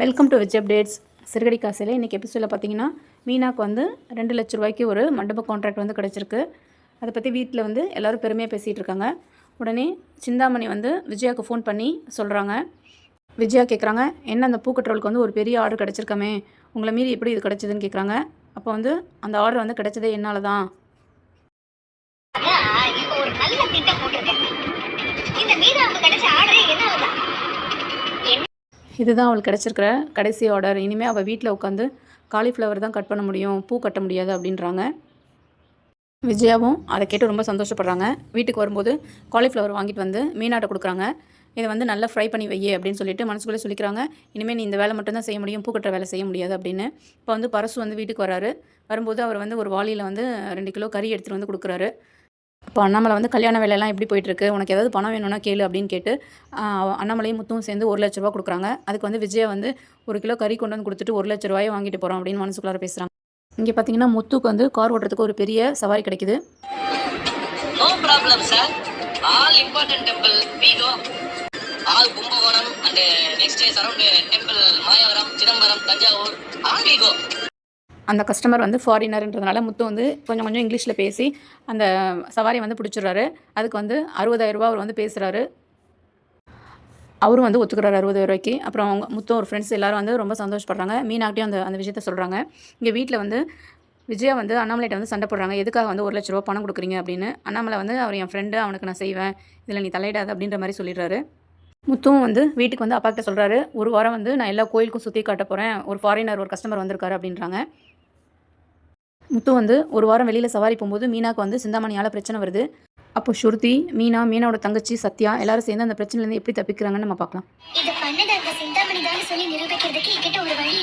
Welcome to Vij updates சிறுகடி காசில் இன்றைக்கி எபிசோடில் பார்த்தீங்கன்னா மீனாக்கு வந்து ரெண்டு லட்ச ரூபாய்க்கு ஒரு மண்டப கான்ட்ராக்ட் வந்து கிடச்சிருக்கு. அதை பற்றி வீட்டில் வந்து எல்லோரும் பெருமையாக பேசிகிட்டு இருக்காங்க. உடனே சிந்தாமணி வந்து விஜயாவுக்கு ஃபோன் பண்ணி சொல்கிறாங்க விஜயா கேட்குறாங்க என்ன அந்த பூக்கட்டுறவுக்கு வந்து ஒரு பெரிய ஆர்டர் கிடச்சிருக்கமே? உங்களை மீறி எப்படி இது கிடச்சிதுன்னு கேட்குறாங்க அப்போ வந்து அந்த ஆர்டர் வந்து கிடைச்சதே என்னால் தான் ஒரு நல்ல திட்டம் போட்டிருக்கேன். இதுதான் அவளுக்கு கிடச்சிருக்கிற கடைசி ஆர்டர் இனிமேல் அவள் வீட்டில் உட்காந்து காலிஃப்ளவர் தான் கட் பண்ண முடியும் பூ கட்ட முடியாது அப்படின்றாங்க. விஜயாவும் அதை கேட்டு ரொம்ப சந்தோஷப்படுறாங்க. வீட்டுக்கு வரும்போது காலிஃப்ளவர் வாங்கிட்டு வந்து மீனாட்ட கொடுக்குறாங்க. இதை வந்து நல்லா ஃப்ரை பண்ணி வையே அப்படின்னு சொல்லிட்டு மனசுக்குள்ளே சொல்லிக்கிறாங்க. இனிமேல் நீ இந்த வேலை மட்டும்தான் செய்ய முடியும் பூ கட்டுற வேலை செய்ய முடியாது அப்படின்னு. இப்போ வந்து பரசு வந்து வீட்டுக்கு வராரு. வரும்போது அவர் வந்து ஒரு வாளியில் வந்து ரெண்டு கிலோ கறி எடுத்துகிட்டு வந்து கொடுக்குறாரு. இப்போ அண்ணாமலை வந்து கல்யாண வேலையெல்லாம் எப்படி போயிட்டுருக்கு? உனக்கு ஏதாவது பணம் வேணும்னா கேளு அப்படின்னு கேட்டு அண்ணாமலையும் முத்தும் சேர்ந்து ஒரு லட்ச ரூபா கொடுக்குறாங்க. அதுக்கு வந்து விஜயா வந்து ஒரு கிலோ கறி கொண்டு வந்து கொடுத்துட்டு ஒரு லட்ச ரூபாயை வாங்கிட்டு போகிறோம் அப்படின்னு மனசுக்குள்ளார பேசுகிறாங்க இங்கே பார்த்தீங்கன்னா முத்துக்கு வந்து கார் ஓட்டுறதுக்கு ஒரு பெரிய சவாரி கிடைக்குது. No problem sir all important temple we go all Kumbakonam and next surround temple Mayavaram Chidambaram Thanjavur all we go அந்த கஸ்டமர் வந்து ஃபாரினர்ன்றதுனால முத்து வந்து கொஞ்சம் கொஞ்சம் இங்கிலீஷில் பேசி அந்த சவாரியை வந்து பிடிச்சிடுறாரு. அதுக்கு வந்து அறுபதாயிரம் அவர் வந்து பேசுகிறாரு அவரும் வந்து ஒத்துக்கிறாரு அறுபதாயிரம் ரூபாய்க்கு. அப்புறம் அவங்க முத்தும் ஒரு ஃப்ரெண்ட்ஸ் எல்லாரும் வந்து ரொம்ப சந்தோஷப்படுறாங்க. மீனாக்கிட்டையும் அந்த அந்த விஷயத்த சொல்கிறாங்க இங்கே வீட்டில் வந்து விஜயா வந்து அண்ணாமலைகிட்ட வந்து சண்டை போடுறாங்க. எதுக்காக வந்து ஒரு லட்ச ரூபா பணம் கொடுக்குறீங்க? அப்படின்னு. அண்ணாமலை வந்து அவர் என் ஃப்ரெண்டு அவனுக்கு நான் செய்வேன். இதில் நீ தலையிடாது அப்படின்ற மாதிரி சொல்லிடுறாரு. முத்துவும் வந்து வீட்டுக்கு வந்து அப்பாக்கிட்ட சொல்கிறாரு ஒரு வாரம் வந்து நான் எல்லா கோயிலுக்கும் சுற்றி காட்ட போகிறேன் ஒரு ஃபாரினர் ஒரு கஸ்டமர் வந்திருக்காரு அப்படின்றாங்க. முத்து வந்து ஒரு வாரம் வெளியில் சவாரி போகும்போது மீனாக்கு வந்து சிந்தாமணியால் பிரச்சனை வருது. அப்போ ஸ்ருதி மீனா மீனாவோட தங்கச்சி சத்யா எல்லாரும் சேர்ந்து அந்த பிரச்சனையிலேருந்து எப்படி தப்பிக்கிறாங்கன்னு நம்ம பார்க்கலாம். இது பண்ணது அந்த சிந்தாமணி தான் சொல்லி நிரூபிக்கிறதுக்கு என்கிட்ட ஒரு வழி